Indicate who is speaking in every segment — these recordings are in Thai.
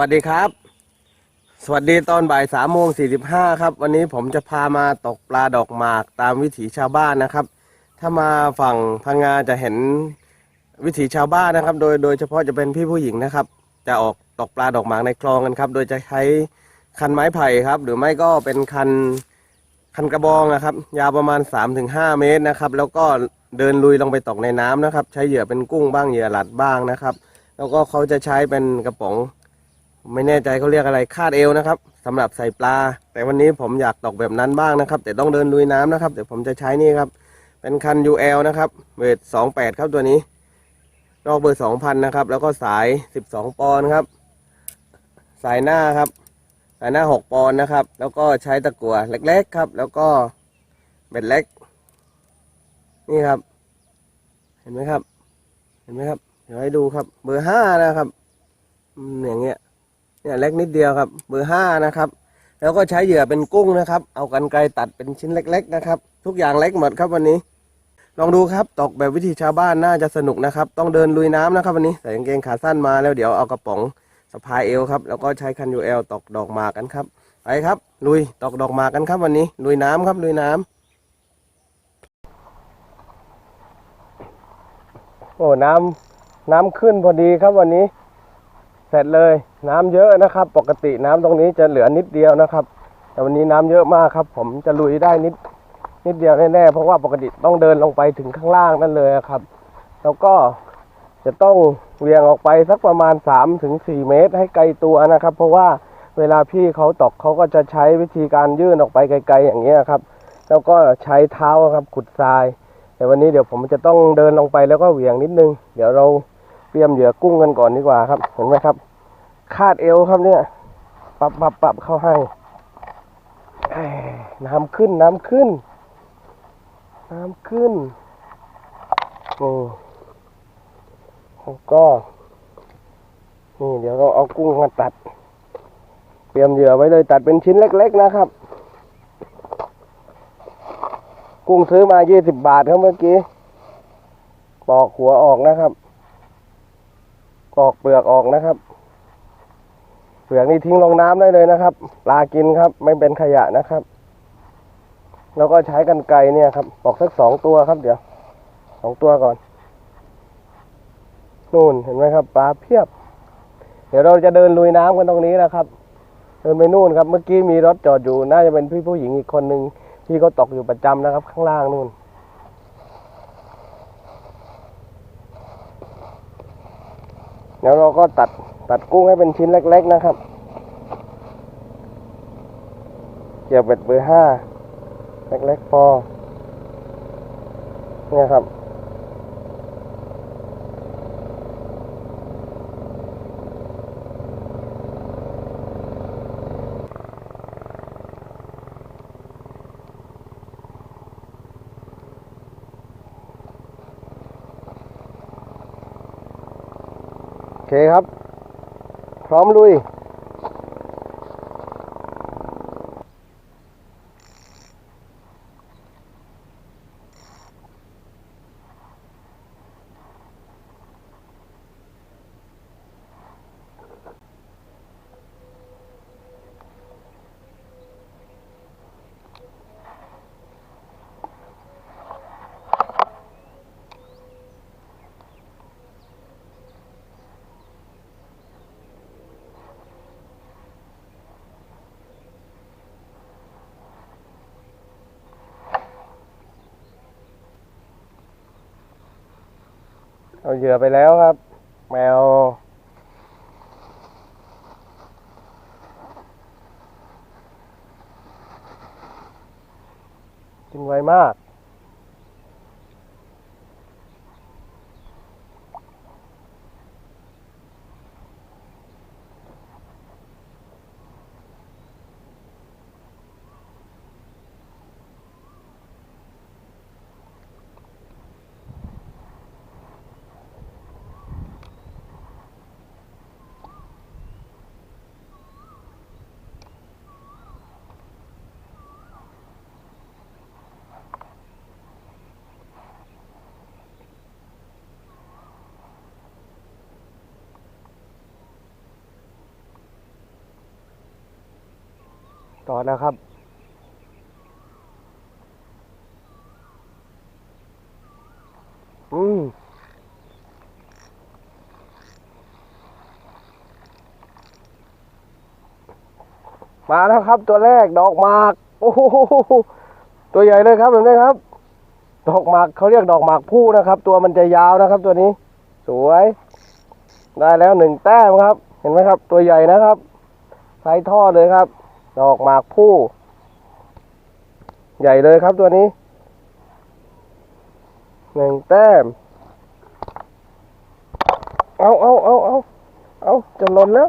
Speaker 1: วัสดีครับ สวัสดีตอนบ่ายสามโมงสี่สิบห้าครับ วันนี้ผมจะพามาตกปลาดอกหมากตามวิถีชาวบ้านนะครับ ถ้ามาฝั่งพังงาจะเห็นวิถีชาวบ้านนะครับ โดยโดยเฉพาะจะเป็นพี่ผู้หญิงนะครับ จะออกตกปลาดอกหมากในคลองกันครับ โดยจะใช้คันไม้ไผ่ครับ หรือไม่ก็เป็นคันคันกระบองนะครับ ยาวประมาณ 3-5 เมตรนะครับ แล้วก็เดินลุยลงไปตกในน้ำนะครับ ใช้เหยื่อเป็นกุ้งบ้างเหยื่อหลัดบ้างนะครับ แล้วก็เขาจะใช้เป็นกระป๋อง ไม่แน่ใจเขาเรียกอะไรคาดเอวนะครับสำหรับใส่ปลา แต่วันนี้ผมอยากตกแบบนั้นบ้างนะครับ แต่ต้องเดินลุยน้ำนะครับเดี๋ยวผมจะใช้นี่ครับ เป็นคัน UL นะครับเวท28ครับตัวนี้รอกเบอร์2,000นะครับ แล้วก็สาย12ปอนด์ครับ สายหน้าครับ สายหน้า6ปอนด์นะครับ แล้วก็ใช้ตะกั่วเล็ก ๆครับ แล้วก็เบ็ดเล็ก นี่ครับ เห็นไหมครับ เห็นไหมครับ เดี๋ยวให้ดูครับ เบอร์5นะครับอืมอย่างเงี้ย เนี่ยเล็กนิดเดียวครับ เบอร์ห้านะครับ แล้วก็ใช้เหยื่อเป็นกุ้งนะครับ เอากันไกรตัดเป็นชิ้นเล็ก ๆ นะครับ ทุกอย่างเล็กหมดครับวันนี้ ลองดูครับตกแบบวิธีชาวบ้านน่าจะสนุกนะครับ ต้องเดินลุยน้ำนะครับวันนี้ใส่กางเกงขาสั้นมาแล้วเดี๋ยวเอากระป๋องสะพายเอวครับแล้วก็ใช้คันยูเอลตกดอกหมากกันครับไปครับ ลุยตกดอกหมากกันครับวันนี้ ลุยน้ำครับลุยน้ำโอ้น้ำน้ำขึ้นพอดีครับวันนี้ เสร็จเลย น้ำเยอะนะครับ ปกติน้ำตรงนี้จะเหลือนิดเดียวนะครับ แต่วันนี้น้ำเยอะมากครับ ผมจะลุยได้นิดนิดเดียวแน่ๆเพราะว่าปกติต้องเดินลงไปถึงข้างล่างนั่นเลยครับ แล้วก็จะต้องเวียงออกไปสักประมาณ3ถึง4เมตรให้ไกลตัวนะครับ เพราะว่าเวลาพี่เขาตกเขาก็จะใช้วิธีการยื่นออกไปไกล ๆ อย่างนี้ครับ แล้วก็ใช้เท้าครับขุดทราย แต่วันนี้เดี๋ยวผมจะต้องเดินลงไปแล้วก็เหวี่ยงนิดนึง เดี๋ยวเราเตรียมเหยื่อกุ้งกันก่อนดีกว่าครับ เห็นไหมครับ คาดเอวครับเนี่ย ปรับปรับปรับเข้าให้น้ำขึ้นน้ำขึ้น น้ำขึ้นโอ้แล้วก็นี่เดี๋ยวเราเอากุ้งมาตัด เตรียมเหยื่อไว้เลยตัดเป็นชิ้นเล็ก ๆ นะครับ กุ้งซื้อมา20บบาทครับเมื่อกี้ ปอกหัวออกนะครับ ปอกเปลือกออกนะครับ ปลือกนี่ทิ้งลงน้ำได้เลยนะครับ ปลากินครับไม่เป็นขยะนะครับ แล้วก็ใช้กันไกรเนี่ยครับปอกสักสองตัวครับ เดี๋ยวสองตัวก่อน นู่นเห็นไหมครับ ปลาเพียบ เดี๋ยวเราจะเดินลุยน้ำกันตรงนี้นะครับ เดินไปนู่นครับ เมื่อกี้มีรถจอดอยู่ น่าจะเป็นพี่ผู้หญิงอีกคนนึงที่เขาตกอยู่ประจำนะครับ ข้างล่างนู่นเดี๋ยวเราก็ตัด ตัดกุ้งให้เป็นชิ้นเล็ก ๆ นะครับ เกี่ยวเบ็ดเบอร์ห้าเล็กๆพอเนี่ยครับ โอเคครับ พร้อมลุย เอาเหยื่อไปแล้วครับ แมว กินไวมาก ต่อแล้วครับ อืมมาแล้วครับ ตัวแรกดอกหมาก โอ้โหตัวใหญ่เลยครับเห็นไหมครับ ดอกหมากเขาเรียกดอกหมากผู้นะครับ ตัวมันจะยาวนะครับ ตัวนี้ สวย ได้แล้วหนึ่งแต้มครับ เห็นไหมครับ ตัวใหญ่นะครับไซส์ท่อเลยครับ ดอกหมากผู้ ใหญ่เลยครับตัวนี้หนึ่งแต้ม เอาเอาเอาเอาเอาจะหล่นแล้ว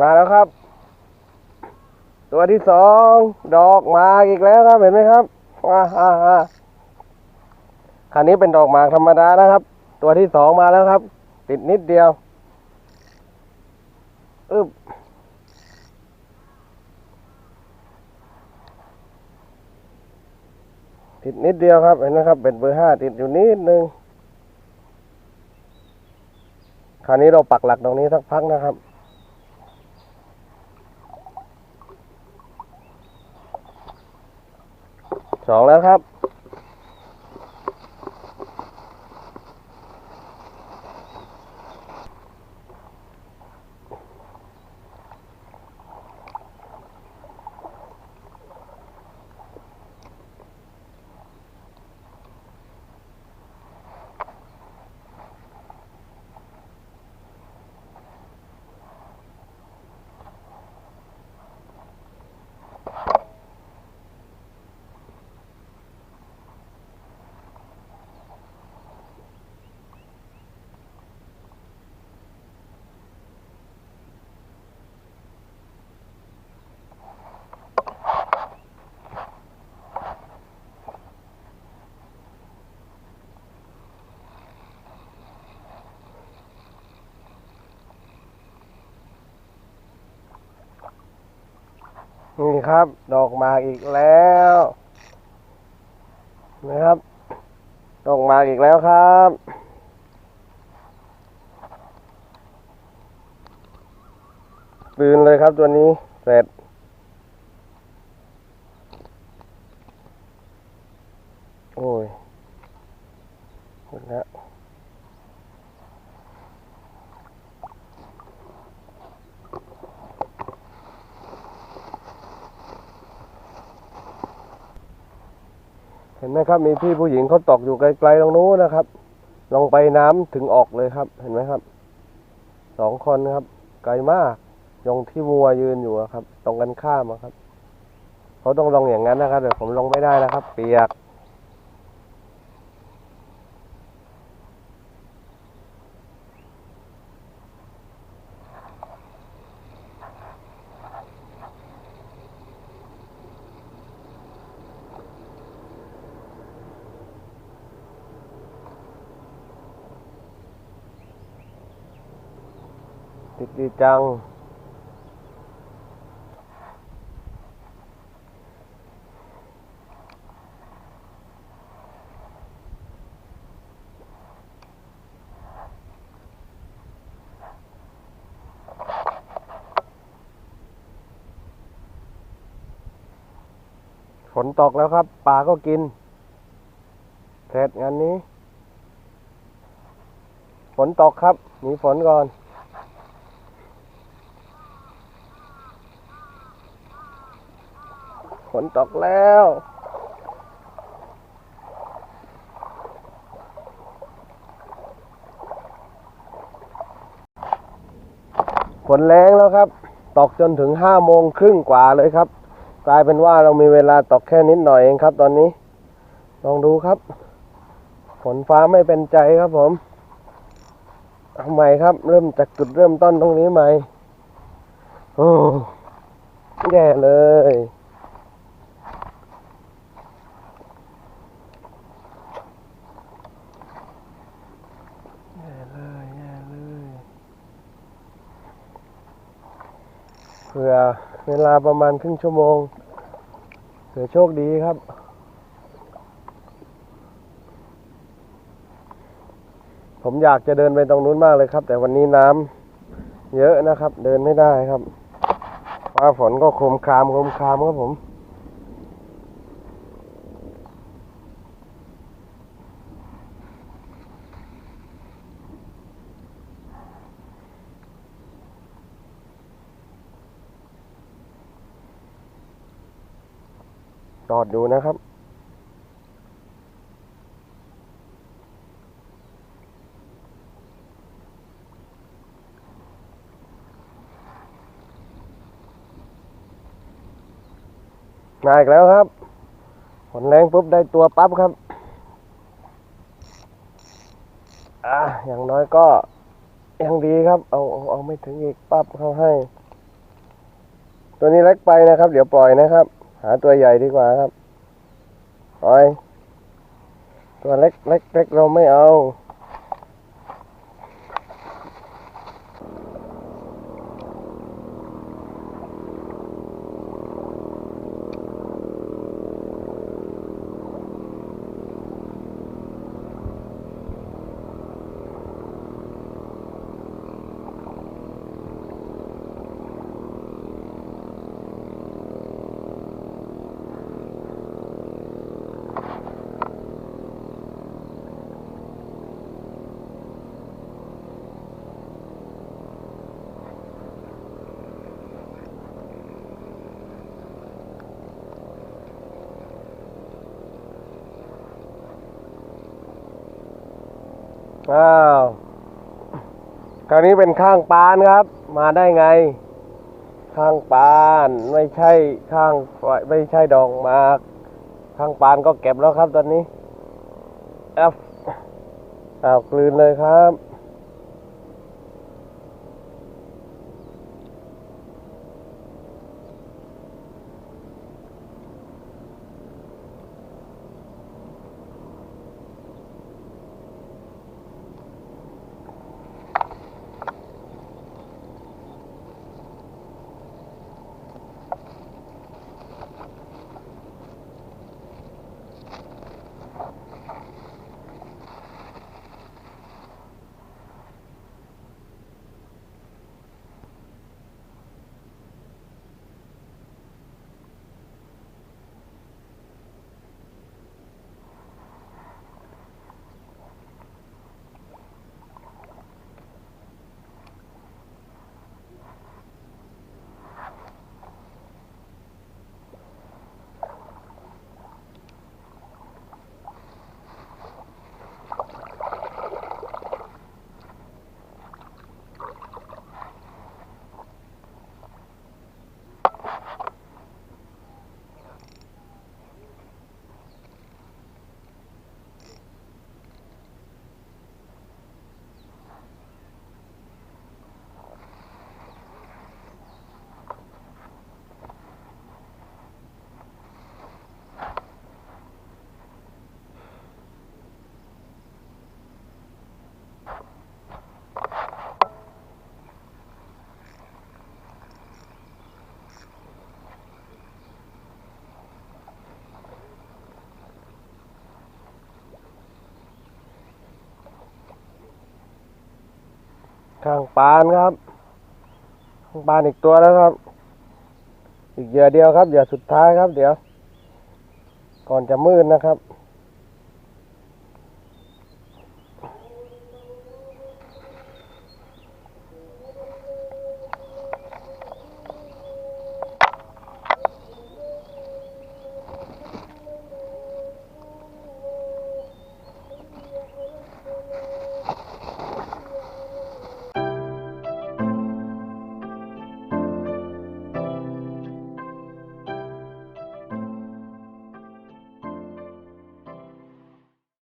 Speaker 1: มาแล้วครับ ตัวที่สองดอกหมากอีกแล้วครับเห็นไหมครับว้าฮ่าฮ่าคันนี้เป็นดอกหมากธรรมดานะครับ ตัวที่สองมาแล้วครับ ติดนิดเดียวอึบติดนิดเดียวครับเห็นไหมครับ เป็นเบอร์ห้าติดอยู่นิดนึงคราวนี้เราปักหลักตรงนี้สักพักนะครับ สองแล้วครับ นี่ครับ ดอกหมากอีกแล้ว นะครับ ดอกหมากอีกแล้วครับ ปืนเลยครับตัวนี้ เสร็จ โอ้ยหมดแล้ว เห็นไหมครับ มีพี่ผู้หญิงเขาตกอยู่ไกลๆตรงนู้นนะครับ ลงไปน้ำถึงออกเลยครับ เห็นไหมครับสองคนครับ ไกลมากยงที่วัวยืนอยู่ครับ ตรงกันข้ามครับเขาต้องลงอย่างนั้นนะครับเดี๋ยวผมลงไม่ได้นะครับ เปียก จัง ฝนตกแล้วครับปลาก็กิน เสร็จงานนี้ ฝนตกครับ หนีฝนก่อน ฝนตกแล้ว ฝนแรงแล้วครับ ตกจนถึงห้าโมงครึ่งกว่าเลยครับ กลายเป็นว่าเรามีเวลาตกแค่นิดหน่อยเองครับตอนนี้ ลองดูครับ ฝนฟ้าไม่เป็นใจครับผมเอาใหม่ครับ เริ่มจากจุดเริ่มต้นตรงนี้ใหม่ โอ้แย่เลย แย่เลยแย่เลยเผื่อ เวลาประมาณครึ่งชั่วโมงเผื่อโชคดีครับ ผมอยากจะเดินไปตรงนู้นมากเลยครับ แต่วันนี้น้ำเยอะนะครับ เดินไม่ได้ครับ ฟ้าฝนก็คมคามคมคามครับผม จอดดูนะครับ มาอีกแล้วครับฝนแรงปุ๊บได้ตัวปั๊บครับ อะอย่างน้อยก็ยังดีครับ เอาเอาเอาไม่ถึงอีกปั๊บเขาให้ ตัวนี้เล็กไปนะครับ เดี๋ยวปล่อยนะครับ หาตัวใหญ่ดีกว่าครับปล่อยตัวเล็กเล็กเล็กเราไม่เอา อ้าวคราวนี้เป็นข้างปานครับ มาได้ไง ข้างปานไม่ใช่ข้างไม่ใช่ดอกมาก ข้างปานก็เก็บแล้วครับตอนนี้แอฟอ้าวกลืนเลยครับ ข้างปานครับ ข้างปานอีกตัวแล้วครับ อีกเหยื่อเดียวครับเหยื่อสุดท้ายครับ เดี๋ยว ก่อนจะมืดนะครับ